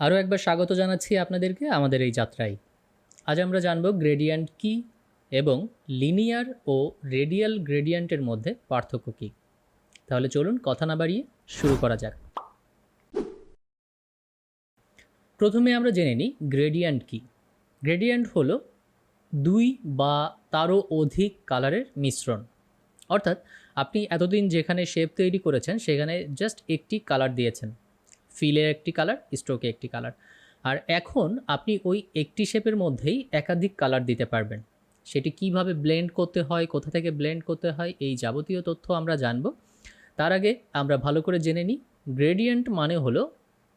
আরও একবার স্বাগত জানাচ্ছি আপনাদেরকে আমাদের এই যাত্রায়। আজ আমরা জানব গ্রেডিয়েন্ট কি এবং লিনিয়ার ও রেডিয়াল গ্রেডিয়েন্টের মধ্যে পার্থক্য কী। তাহলে চলুন কথা না বাড়িয়ে শুরু করা যাক। প্রথমে আমরা জেনে নিই গ্রেডিয়েন্ট কি। গ্রেডিয়েন্ট হলো দুই বা তারও অধিক কালারের মিশ্রণ। অর্থাৎ আপনি এতদিন যেখানে শেপ তৈরি করেছেন, সেখানে জাস্ট একটি কালার দিয়েছেন। ফিলের একটি কালার স্ট্রোকে একটি কালার আর এখন আপনি ওই একটি শেপের মধ্যেই একাধিক কালার দিতে পারবেন। সেটি কীভাবে ব্লেন্ড করতে হয়, কোথা থেকে ব্লেন্ড করতে হয়, এই যাবতীয় তথ্য আমরা জানব। তার আগে আমরা ভালো করে জেনে নিই গ্রেডিয়েন্ট মানে হলো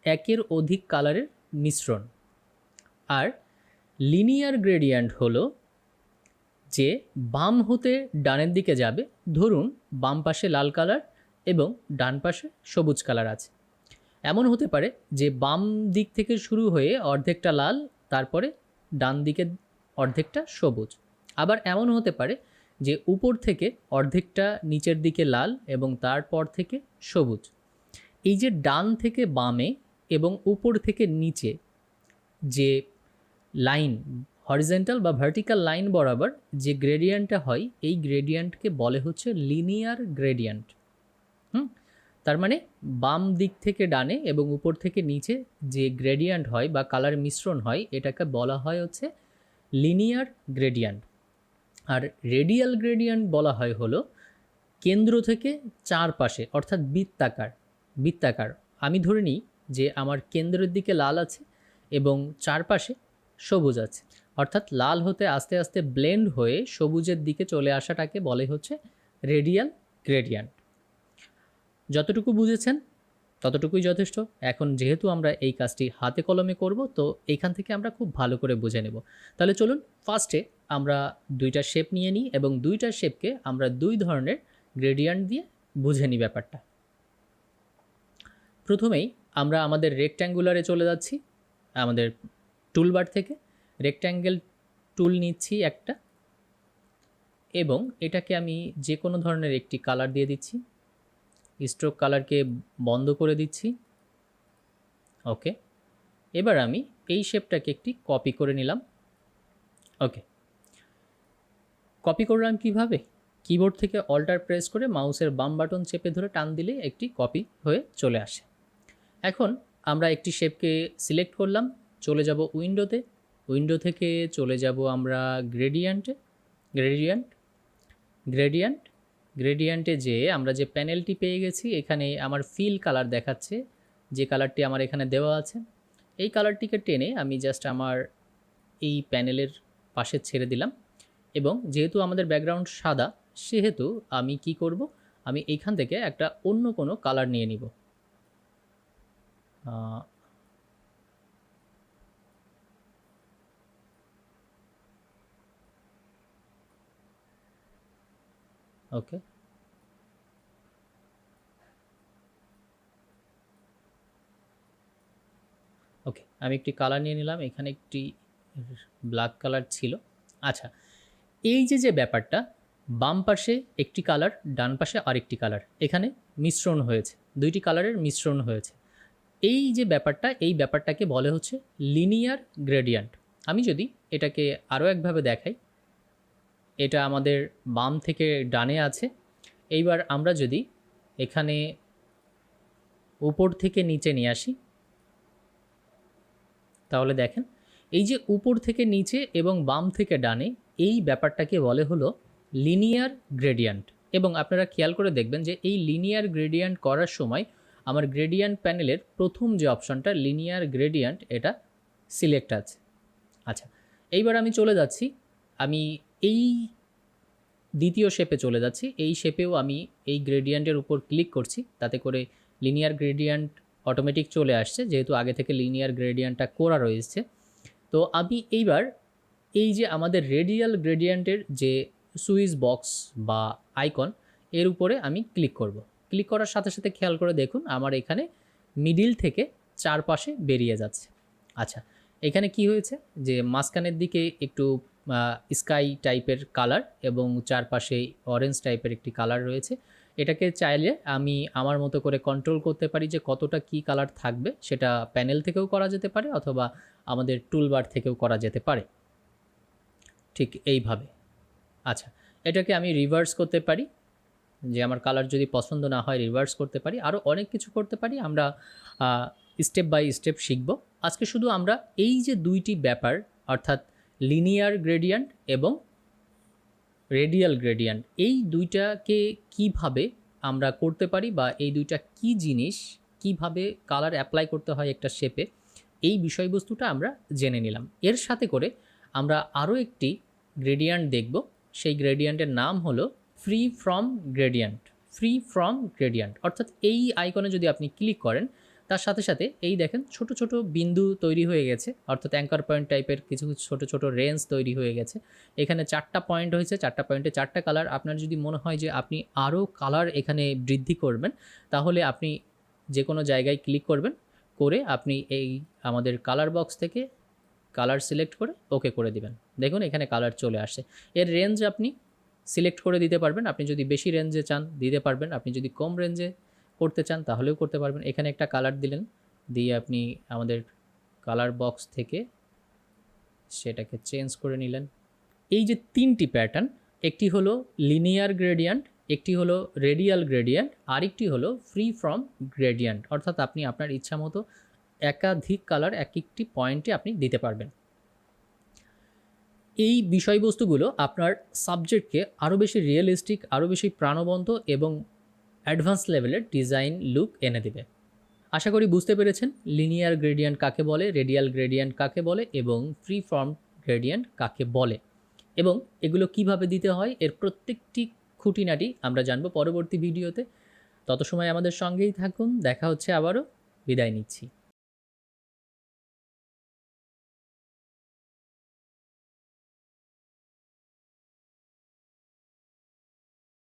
একের অধিক কালারের মিশ্রণ। আর লিনিয়ার গ্রেডিয়েন্ট হলো যে বাম হতে ডানের দিকে যাবে, ধরুন বাম পাশে লাল কালার এবং ডান পাশে সবুজ কালার আছে। এমন হতে পারে যে বাম দিক থেকে শুরু হয়ে অর্ধেকটা লাল, তারপরে ডান দিকে অর্ধেকটা সবুজ। আবার এমন হতে পারে যে উপর থেকে অর্ধেকটা নিচের দিকে লাল এবং তারপর থেকে সবুজ। এই যে ডান থেকে বামে এবং উপর থেকে নিচে যে লাইন হরিজেন্টাল বা ভার্টিক্যাল লাইন বরাবর যে গ্রেডিয়েন্টটা হয়, এই গ্রেডিয়েন্টকে বলে হচ্ছে লিনিয়ার গ্রেডিয়েন্ট তার মানে বাম দিক থেকে ডানে এবং উপর থেকে নিচে যে গ্রেডিয়েন্ট হয় বা কালার মিশ্রণ হয়, এটাকে বলা হয় হচ্ছে লিনিয়ার গ্রেডিয়েন্ট আর রেডিয়াল গ্রেডিয়েন্ট বলা হয় হলো কেন্দ্র থেকে চারপাশে, অর্থাৎ বৃত্তাকার বৃত্তাকার। আমি ধরে নিই যে আমার কেন্দ্রের দিকে লাল আছে এবং চারপাশে সবুজ আছে। অর্থাৎ লাল হতে আস্তে আস্তে ব্লেন্ড হয়ে সবুজের দিকে চলে আসাটাকে বলে হচ্ছে রেডিয়াল গ্রেডিয়েন্ট যতটুকু বুঝেছেন, ততটুকুই যথেষ্ট। এখন যেহেতু আমরা এই কাজটি হাতে কলমে করব, তো এইখান থেকে আমরা খুব ভালো করে বুঝে নেব। তাহলে চলুন ফার্স্টে আমরা দুইটা শেপ নিয়ে নিই এবং দুইটা শেপকে আমরা দুই ধরনের গ্রেডিয়ান্ট দিয়ে বুঝে নিই ব্যাপারটা। প্রথমেই আমরা আমাদের রেক্ট্যাঙ্গুলারে চলে যাচ্ছি, আমাদের টুলবার থেকে। রেক্ট্যাঙ্গেল টুল নিচ্ছি একটা এবং এটাকে আমি যে কোনো ধরনের একটি কালার দিয়ে দিচ্ছি। স্ট্রোক কালারকে বন্ধ করে দিচ্ছি। ওকে এবার আমি এই শেপটাকে একটি কপি করে নিলাম। ওকে কপি করলাম কীভাবে? কিবোর্ড থেকে অল্টার প্রেস করে মাউসের বাম বাটন চেপে ধরে টান দিলে একটি কপি হয়ে চলে আসে। এখন আমরা একটি শেপকে সিলেক্ট করলাম, চলে যাব উইন্ডোতে উইন্ডো থেকে চলে যাব আমরা গ্রেডিয়েন্টে গ্রেডিয়েন্ট গ্রেডিয়েন্ট গ্রেডিয়েন্টে যে আমরা যে প্যানেলটি পেয়ে গেছি, এখানে আমার ফিল কালার দেখাচ্ছে, যে কালারটি আমার এখানে দেওয়া আছে। এই কালারটিকে টেনে আমি জাস্ট আমার এই প্যানেলের পাশে ছেড়ে দিলাম এবং যেহেতু আমাদের ব্যাকগ্রাউন্ড সাদা, সেহেতু আমি কি করব? আমি এইখান থেকে একটা অন্য কোনো কালার নিয়ে নিব। ওকে ওকে আমি একটি কালার নিয়ে নিলাম, এখানে একটি ব্ল্যাক কালার ছিল। আচ্ছা এই যে যে ব্যাপারটা, বাম পাশে একটি কালার ডান পাশে আরেকটি কালার এখানে মিশ্রণ হয়েছে, দুইটি কালারের মিশ্রণ হয়েছে। এই যে ব্যাপারটা, এই ব্যাপারটাকে বলে হচ্ছে লিনিয়ার গ্রেডিয়েন্ট আমি যদি এটাকে আরও একভাবে দেখাই এটা আমাদের বাম থেকে ডানে আছে। এইবার আমরা যদি এখানে উপর থেকে নিচে নিয়ে আসি, তাহলে দেখেন, এই যে উপর থেকে নিচে এবং বাম থেকে ডানে এই ব্যাপারটাকে বলে হলো লিনিয়ার গ্রেডিয়েন্ট এবং আপনারা খেয়াল করে দেখবেন যে এই লিনিয়ার গ্রেডিয়েন্ট করার সময় আমার গ্রেডিয়েন্ট প্যানেলের প্রথম যে অপশনটা লিনিয়ার গ্রেডিয়েন্ট এটা সিলেক্ট আছে। আচ্ছা এইবার আমি চলে যাচ্ছি, আমি এই দ্বিতীয় শেপে চলে যাচ্ছি। এই শেপেও আমি এই গ্রেডিয়েন্টের উপর ক্লিক করছি। তাতে করে লিনিয়ার গ্রেডিয়েন্ট অটোমেটিক চলে আসছে, যেহেতু আগে থেকে লিনিয়ার গ্রেডিয়েন্টটা করা রয়েছে। তো আমি এইবার এই যে আমাদের রেডিয়াল গ্রেডিয়েন্টের যে সুইচ বক্স বা আইকন এর উপরে আমি ক্লিক করব। ক্লিক করার সাথে সাথে খেয়াল করে দেখুন, আমার এখানে মিডিল থেকে চারপাশে বেরিয়ে যাচ্ছে। আচ্ছা এখানে কি হয়েছে? যে মাঝখানের দিকে একটু স্কাই টাইপের কালার এবং চারপাশে অরেঞ্জ টাইপের একটি কালার রয়েছে। এটাকে চাইলে আমি আমার মতো করে কন্ট্রোল করতে পারি যে কতটা কি কালার থাকবে। সেটা প্যানেল থেকেও করা যেতে পারে অথবা আমাদের টুলবার থেকেও করা যেতে পারে। ঠিক এইভাবে। আচ্ছা এটাকে আমি রিভার্স করতে পারি। যে আমার কালার যদি পছন্দ না হয় রিভার্স করতে পারি। আরও অনেক কিছু করতে পারি। আমরা স্টেপ বাই স্টেপ শিখব। আজকে শুধু আমরা এই যে দুইটি ব্যাপার, অর্থাৎ লিনিয়ার গ্রেডিয়ান্ট এবং রেডিয়াল গ্রেডিয়ান্ট এই দুইটাকে কীভাবে আমরা করতে পারি বা এই দুইটা কি জিনিস কীভাবে কালার অ্যাপ্লাই করতে হয় একটা শেপে এই বিষয়বস্তুটা আমরা জেনে নিলাম। এর সাথে করে আমরা আরও একটি গ্রেডিয়ান্ট দেখব। সেই গ্রেডিয়ান্টের নাম হলো free form gradient free form gradient অর্থাৎ এই আইকনে যদি আপনি ক্লিক করেন তার সাথে সাথে এই দেখেন ছোট ছোট বিন্দু তৈরি হয়ে গেছে, অর্থাৎ অ্যাঙ্কার পয়েন্ট টাইপের কিছু কিছু ছোটো ছোটো রেঞ্জ তৈরি হয়ে গেছে। এখানে চারটা পয়েন্ট হয়েছে, চারটা পয়েন্টে চারটা কালার আপনার যদি মনে হয় যে আপনি আরও কালার এখানে বৃদ্ধি করবেন, তাহলে আপনি যে কোনো জায়গায় ক্লিক করবেন, করে আপনি এই আমাদের কালার বক্স থেকে কালার সিলেক্ট করে ওকে করে দিবেন। দেখুন এখানে কালার চলে আসে এর রেঞ্জ আপনি সিলেক্ট করে দিতে পারবেন। আপনি যদি বেশি রেঞ্জে চান, দিতে পারবেন। আপনি যদি কম রেঞ্জে করতে চান, তাহলেও করতে পারবেন। এখানে একটা কালার দিলেন, দিয়ে আপনি আমাদের কালার বক্স থেকে সেটাকে চেঞ্জ করে নিলেন। এই যে তিনটি প্যাটার্ন একটি হলো লিনিয়ার গ্রেডিয়ান্ট একটি হলো রেডিয়াল গ্রেডিয়ান্ট আরেকটি হলো ফ্রি ফ্রম গ্রেডিয়ান্ট অর্থাৎ আপনি আপনার ইচ্ছা মতো একাধিক কালার এক একটি পয়েন্টে আপনি দিতে পারবেন। এই বিষয়বস্তুগুলো আপনার সাবজেক্টকে আরও বেশি রিয়েলিস্টিক আরও বেশি প্রাণবন্ত এবং অ্যাডভান্স লেভেলের ডিজাইন, লুক এনে দেবে। আশা করি বুঝতে পেরেছেন লিনিয়ার গ্রেডিয়েন্ট কাকে বলে, রেডিয়াল গ্রেডিয়েন্ট কাকে বলে এবং ফ্রি ফর্ম গ্রেডিয়েন্ট কাকে বলে। এবং এগুলো কীভাবে দিতে হয়, এর প্রত্যেকটি খুঁটিনাটি আমরা জানব পরবর্তী ভিডিওতে। তত সময় আমাদের সঙ্গেই থাকুন, দেখা হচ্ছে আবারও। বিদায় নিচ্ছি।